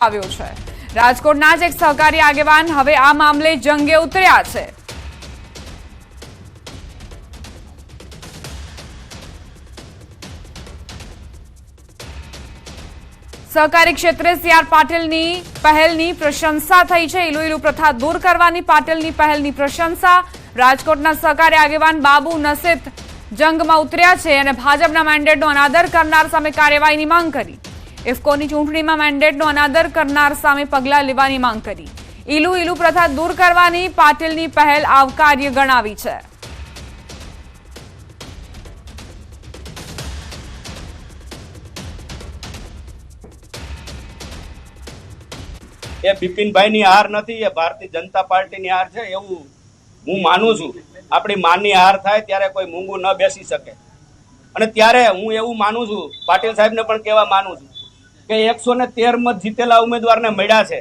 આવ્યો છે. રાજકોટના જ એક સહકારી આગેવાન હવે આ મામલે જંગે ઉતર્યા છે. સહકારી ક્ષેત્રે સીઆર પાટીલની પહેલની પ્રશંસા થઈ છે. ઇલુઇલુ ઇલુ પ્રથા દૂર કરવાની પાટીલની પહેલની પ્રશંસા રાજકોટના સહકારી આગેવાન બાબુ નસીત જંગમાં ઉતર્યા છે અને ભાજપના મેન્ડેટનો અનાદર કરનાર સામે કાર્યવાહીની માંગ કરી. ઇફકોની ચૂંટણીમાં મેન્ડેટનો અનાદર કરનાર સામે પગલાં લેવાની માંગ કરી. ઇલુ ઇલુ પ્રથા દૂર કરવાની પાટીલની પહેલ આવકાર્ય ગણાવી છે. એ બિપિનભાઈની હાર નથી, એ ભારતીય જનતા પાર્ટીની હાર છે, એવું હું માનું છું. આપણી માની હાર થાય ત્યારે કોઈ મૂંગું ન બેસી શકે. અને ત્યારે હું એવું માનું છું, પાટીલ સાહેબને પણ કહેવા માનું છું. કે એકસો ને તેર મત જીતેલા ઉમેદવારને મળ્યા છે.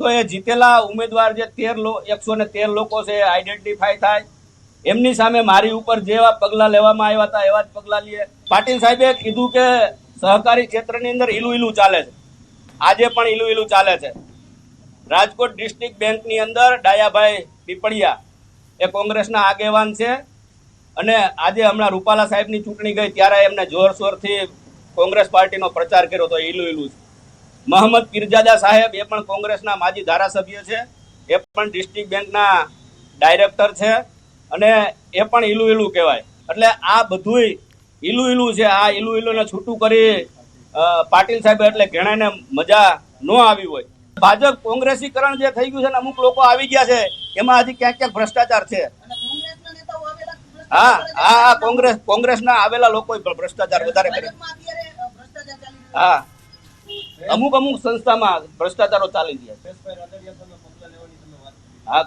તો એ જીતેલા ઉમેદવાર જે તેર એકસો ને તેર લોકો છે આઈડેન્ટિફાય થાય. એમની સામે મારી ઉપર જેવા પગલાં લેવામાં આવ્યા હતા, એવા જ પગલાં લઈએ પાટીલ સાહેબે કીધું કે સહકારી ક્ષેત્રની અંદર ઈલું ઈલું ચાલે છે. આજે પણ ઈલું ઈલું ચાલે છે. રાજકોટ ડિસ્ટ્રિક્ટ બેંકની અંદર ડાયાભાઈ પીપળિયા એ કોંગ્રેસના આગેવાન છે. અને આજે હમણાં રૂપાલા સાહેબની ચૂંટણી ગઈ, ત્યારે એમને જોરશોરથી કોંગ્રેસ પાર્ટીનો પ્રચાર કર્યો તો ઈલું ઈલું છે. મોહમ્મદ પીરજાદા સાહેબ એ પણ કોંગ્રેસના માજી ધારાસભ્ય છે. એ પણ ડિસ્ટ્રિક્ટ બેંકના ડાયરેક્ટર છે અને એ પણ ઈલું ઈલું કહેવાય. એટલે આ બધુંય ઈલું ઈલું છે. આ ઈલું ઈલુંને છૂટું કરી પાટીલ સાહેબ એટલે ઘણાને મજા ન આવી હોય. ભાજપ કોંગ્રેસીકરણ જે થઈ ગયું છે ને અમુક લોકો આવી ગયા છે એમાં હજી ક્યાંક ક્યાંક ભ્રષ્ટાચાર છે. હા હા કોંગ્રેસ કોંગ્રેસના આવેલા લોકો ભ્રષ્ટાચાર વધારે કરે હા. અમુક અમુક સંસ્થામાં ભ્રષ્ટાચારો ચાલી ગયા હા.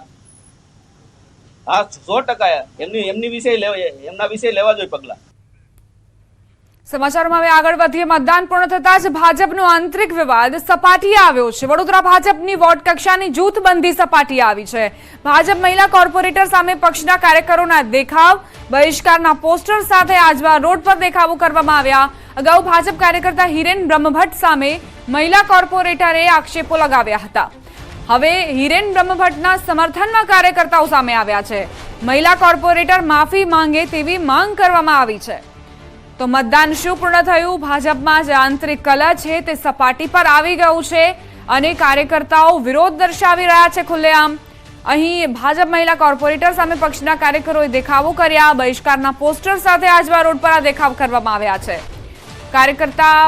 હા, સો ટકા એમની એમની વિષય લેવા એમના વિષય લેવા જોઈએ પગલા. સમાચારમાં હવે આગળ વધીએ. મતદાન પૂર્ણ થતા જ ભાજપનો આંતરિક વિવાદ સપાટીએ આવ્યો છે. વડોદરા ભાજપની વોર્ડ કક્ષાની જૂથબંધી સપાટીએ આવી છે. ભાજપ મહિલા કોર્પોરેટર સામે પક્ષના કાર્યકરોના દેખાવ, બહિષ્કારના પોસ્ટર સાથે આજવા રોડ પર દેખાવો કરવામાં આવ્યા. અગાઉ ભાજપ કાર્યકર્તા હિરેન બ્રહ્મભટ્ટ સામે મહિલા કોર્પોરેટરે આક્ષેપો લગાવ્યા હતા. હવે હિરેન બ્રહ્મભટ્ટના સમર્થનમાં કાર્યકર્તાઓ સામે આવ્યા છે. મહિલા કોર્પોરેટર માફી માંગે તેવી માંગ કરવામાં આવી છે. તો મતદાન શું પૂર્ણ થયું? ભાજપમાં જે આંતરિક કલા છે તે સપાટી પર આવી ગયું છે. અને કાર્યકર્તાઓ વિરોધ દર્શાવી રહ્યા છે ખુલ્લેઆમ. અહીં ભાજપ મહિલા કોર્પોરેટર સામે પક્ષના કાર્યકરોએ દેખાવો કર્યા. બહિષ્કારના પોસ્ટર સાથે આજવા રોડ પર આ દેખાવ કરવામાં આવ્યા છે. કાર્યકર્તા,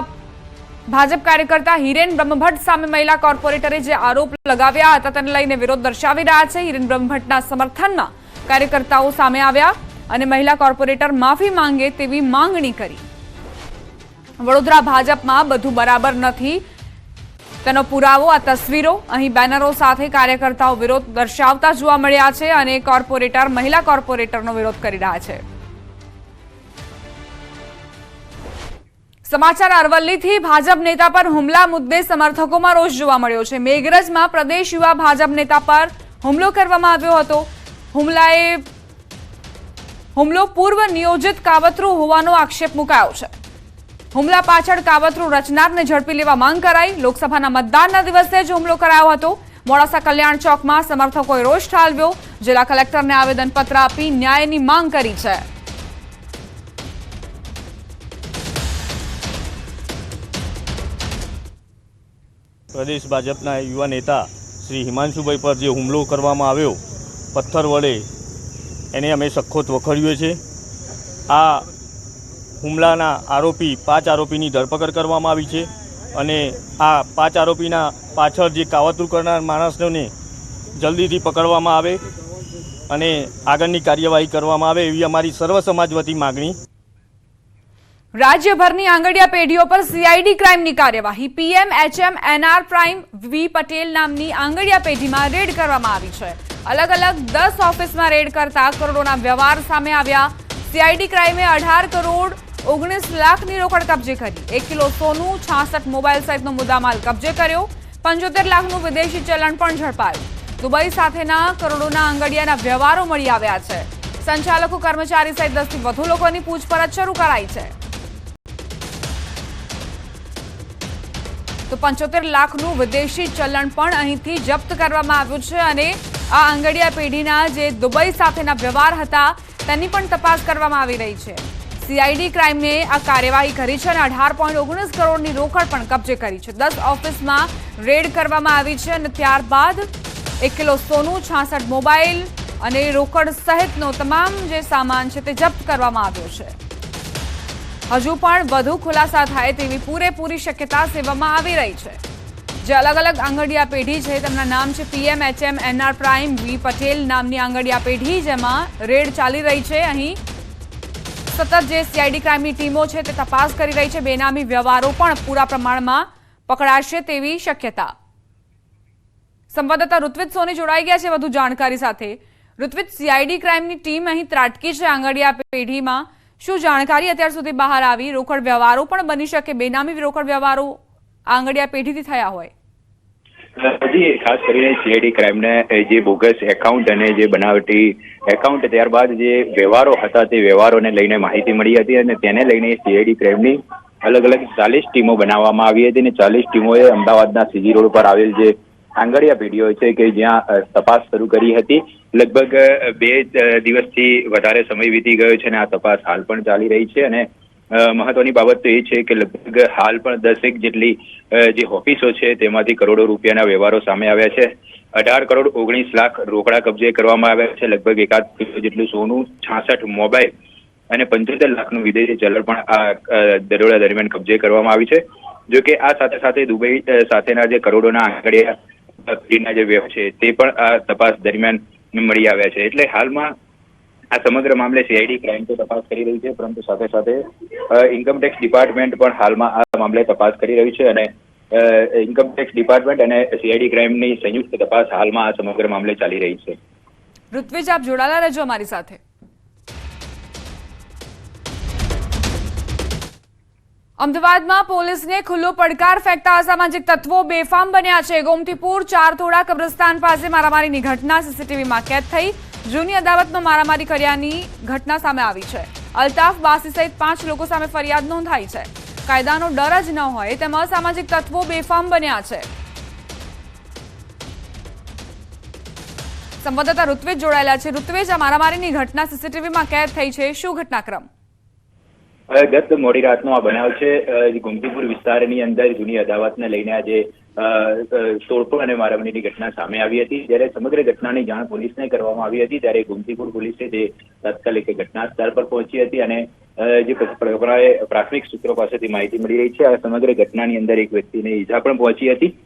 ભાજપ કાર્યકર્તા હિરેન બ્રહ્મભટ્ટ સામે મહિલા કોર્પોરેટરે જે આરોપ લગાવ્યા હતા તેને લઈને વિરોધ દર્શાવી રહ્યા છે. હિરેન બ્રહ્મભટ્ટના સમર્થનમાં કાર્યકર્તાઓ સામે આવ્યા. અને મહિલા કોર્પોરેટર માફી માંગે તેવી માંગણી કરી. વડોદરા ભાજપમાં બધું બરાબર નથી. તેનો પુરાવો, આ તસવીરો અહીં બેનરો સાથે કાર્યકર્તાઓ વિરોધ દર્શાવતા જોવા મળ્યા છે અને કોર્પોરેટર, મહિલા કોર્પોરેટરનો વિરોધ કરી રહ્યા છે. સમાચાર અરવલ્લીથી ભાજપ નેતા પર હુમલા મુદ્દે સમર્થકોમાં રોષ જોવા મળ્યો છે. મેઘરજમાં પ્રદેશ યુવા ભાજપ નેતા પર હુમલો કરવામાં આવ્યો હતો. હુમલાએ હુમલો પૂર્વ નિયોજિત કાવતરું હોવાનો આક્ષેપ મુકાયો છે. હુમલા પાછળ કાવતરું રચનારને ઝડપી લેવા માંગ કરાઈ. લોકસભાના મતદાનના દિવસે જ હુમલો કરાયો હતો. મોડાસા કલ્યાણ ચોકમાં સમર્થકોએ રોષ ઠાલવ્યો. જિલ્લા કલેક્ટરને આવેદનપત્ર આપી ન્યાયની માંગ કરી છે. પ્રદેશ ભાજપના યુવા નેતા શ્રી હિમાંશુભાઈ પર જે હુમલો કરવામાં આવ્યો, પથ્થર વડે એને અમે સખોત વખોડીએ છીએ આ હુમલાના આરોપી પાંચ આરોપીની ધરપકડ કરવામાં આવી છે અને આ પાંચ આરોપીના પાછળ જે કાવતરું કરનાર માણસોને જલ્દીથી પકડવામાં આવે અને આગળની કાર્યવાહી કરવામાં આવે એવી અમારી સર્વ સમાજ વતી માગણી. રાજ્યભરની આંગડિયા પેઢીઓ પર સીઆઈડી ક્રાઇમની કાર્યવાહી. PM HM NR prime V Patel નામની આંગડિયા પેઢીમાં રેડ કરવામાં આવી છે. અલગ અલગ દસ ઓફિસમાં રેડ કરતા કરોડોના વ્યવહાર સામે આવ્યા. સીઆઈડી ક્રાઇમે અઢાર કરોડ ઓગણીસ લાખની રોકડ કબજે કરી. એક કિલો સોનું, છાસઠ મોબાઈલ સહિતનો મુદ્દામાલ કબજે કર્યો. પંચોતેર લાખનું વિદેશી ચલણ પણ ઝડપાયું. દુબઈ સાથેના કરોડોના આંગડિયાના વ્યવહારો મળી આવ્યા છે. સંચાલકો, કર્મચારી સહિત દસથી વધુ લોકોની પૂછપરછ શરૂ કરાઈ છે. તો પંચોતેર લાખનું વિદેશી ચલણ પણ અહીંથી જપ્ત કરવામાં આવ્યું છે અને આ આંગડિયા પેઢીના જે દુબઈ સાથેના વ્યવહાર હતા, તેની પણ તપાસ કરવામાં આવી રહી છે. સીઆઈડી ક્રાઇમે આ કાર્યવાહી કરી છે અને અઢાર પોઈન્ટ ઓગણીસ કરોડની રોકડ પણ કબજે કરી છે. દસ ઓફિસમાં રેડ કરવામાં આવી છે અને ત્યારબાદ એક કિલો સોનું, છાસઠ મોબાઈલ અને રોકડ સહિતનો તમામ જે સામાન છે તે જપ્ત કરવામાં આવ્યો છે. હજુ પણ વધુ ખુલાસા થાય તેવી પૂરેપૂરી શક્યતા સેવામાં આવી રહી છે. જે અલગ અલગ આંગડિયા પેઢી છે, તેમના નામ છે PM, HM, NR prime, V Patel નામની આંગડિયા પેઢી, જેમાં રેડ ચાલી રહી છે. અહીં સતત જે સીઆઈડી ક્રાઇમની ટીમો છે, તે તપાસ કરી રહી છે. બેનામી વ્યવહારો પણ પૂરા પ્રમાણમાં પકડાશે તેવી શક્યતા. સંવાદદાતા ઋત્વિજ સોની જોડાઈ ગયા છે વધુ જાણકારી સાથે. ઋત્વિજ સીઆઈડી ક્રાઇમની ટીમ અહીં ત્રાટકી છે આંગડિયા પેઢીમાં. શું જાણકારી? અત્યાર સુધી બહાર આવી રોકડ વ્યવહારો પણ બની શકે. બેનામી રોકડ વ્યવહારો આંગડિયા પેઢીથી થયા હોય. હજી ખાસ કરીને સીઆઈડી ક્રાઇમને જે બોગસ એકાઉન્ટ અને જે બનાવટી એકાઉન્ટ ત્યારબાદ જે વ્યવહારો હતા તે વ્યવહારોને લઈને માહિતી મળી હતી અને તેને લઈને સીઆઈડી ક્રાઇમની અલગ અલગ ચાલીસ ટીમો બનાવવામાં આવી હતી અને ચાલીસ ટીમોએ અમદાવાદના સીજી રોડ પર આવેલ જે આંગડિયા પેઢીઓ છે કે જ્યાં તપાસ શરૂ કરી હતી. લગભગ બે દિવસથી વધારે સમય વીતી ગયો છે અને આ તપાસ હાલ પણ ચાલી રહી છે અને મહત્વની બાબત તો એ છે કે લગભગ હાલ પણ દસેક જેટલી જે ઓફિસો છે તેમાંથી કરોડો રૂપિયાના વ્યવહારો સામે આવ્યા છે. અઢાર કરોડ ઓગણીસ લાખ રોકડા કબજે કરવામાં આવ્યા છે. લગભગ એકાદ જેટલું સોનું, છાસઠ મોબાઈલ અને પંચોતેર લાખનું વિદેશી ચલણ પણ આ દરોડા દરમિયાન કબજે કરવામાં આવી છે. જો કે આ સાથે સાથે દુબઈ સાથેના જે કરોડોના આંકડિયા જે વ્યવ છે તે પણ આ તપાસ દરમિયાન મળી આવ્યા છે. એટલે હાલમાં આ સમગ્ર મામલે સીઆઈડી ક્રાઇમ તો તપાસ કરી રહી છે, પરંતુ સાથે સાથે ઇન્કમટેક્સ ડિપાર્ટમેન્ટ પણ હાલમાં આ મામલે તપાસ કરી રહ્યું છે અને ઇન્કમટેક્સ ડિપાર્ટમેન્ટ અને સીઆઈડી ક્રાઇમની સંયુક્ત તપાસ હાલમાં આ સમગ્ર મામલે ચાલી રહી છે. ઋત્વિજ, આપ જોડાયેલા રહેજો અમારી સાથે. અમદાવાદમાં પોલીસને ખુલ્લો પડકાર ફેંકતા અસામાજિક તત્વો બેફામ બન્યા છે. ગોમતીપુર, ચારતોડા, કબ્રસ્તાન પાસે મારામારીની ઘટના, સીસીટીવીમાં કેદ થઈ. જૂની અદાલતમાં મારામારી કર્યાની ઘટના સામે આવી છે. અલ્તાફ બાસી સહિત પાંચ લોકો સામે ફરિયાદ નોંધાઈ છે. કાયદાનો ડર જ ન હોય તેમ અસામાજિક તત્વો બેફામ બન્યા છે. સંવાદદાતા ઋત્વેજ જોડાયેલા છે. ઋત્વેજ, આ મારામારીની ઘટના સીસીટીવીમાં કેદ થઈ છે. શું ઘટનાક્રમ? ગત મોડી રાતનો આ બનાવ છે ગોમતીપુર વિસ્તારની અંદર જૂની અદાવતને લઈને આજે તોડફોડ અને મારામારીની ઘટના સામે આવી હતી. જ્યારે સમગ્ર ઘટનાની જાણ પોલીસને કરવામાં આવી હતી, ત્યારે ગોમતીપુર પોલીસે જે તાત્કાલિક ઘટના સ્થળ પર પહોંચી હતી અને જે પ્ર- પ્ર- પ્રાથમિક સૂત્રો પાસેથી માહિતી મળી રહી છે. આ સમગ્ર ઘટનાની અંદર એક વ્યક્તિને ઈજા પણ પહોંચી હતી.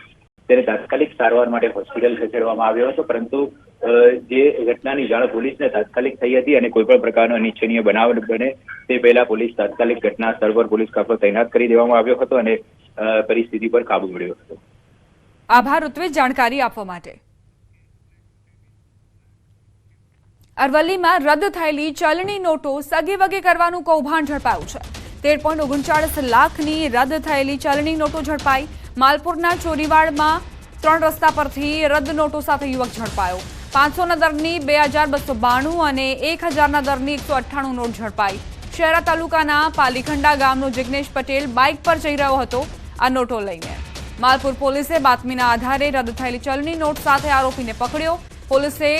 તેને તાત્કાલિક સારવાર માટે હોસ્પિટલ ખસેડવામાં આવ્યો હતો. પરંતુ જે ઘટનાની જાણ પોલીસને તાત્કાલિક થઈ હતી અને કોઈ પણ પ્રકારનો અનિચ્છનીય બનાવ બને તે પહેલા પોલીસ તાત્કાલિક ઘટના સ્થળ પર પોલીસ કાફલો તૈનાત કરી દેવામાં આવ્યો હતો અને પરિસ્થિતિ પર કાબુ મળ્યો હતો. આભાર ઋત્વિજ જાણકારી આપવા માટે. અરવલ્લીમાં રદ થયેલી ચલણી નોટો સગે વગે કરવાનું કૌભાંડ ઝડપાયું છે. તેર પોઈન્ટ ઓગણચાળીસ લાખની રદ થયેલી ચલણી નોટો ઝડપાઈ માલપુરના ચોરીવાડમાં ત્રણ રસ્તા પરથી રદ નોટો સાથે યુવક ઝડપાયો. પાંચસોના દરની બે હજાર બસો બાણું અને એક હજારના દરની એકસો અઠ્ઠાણું નોટ ઝડપાઈ. શહેરા તાલુકાના પાલીખંડા ગામનો જિગ્નેશ પટેલ બાઇક પર જઈ રહ્યો હતો આ નોટો લઈને. માલપુર પોલીસે બાતમીના આધારે રદ થયેલી ચલણી નોટ સાથે આરોપીને પકડ્યો. પોલીસે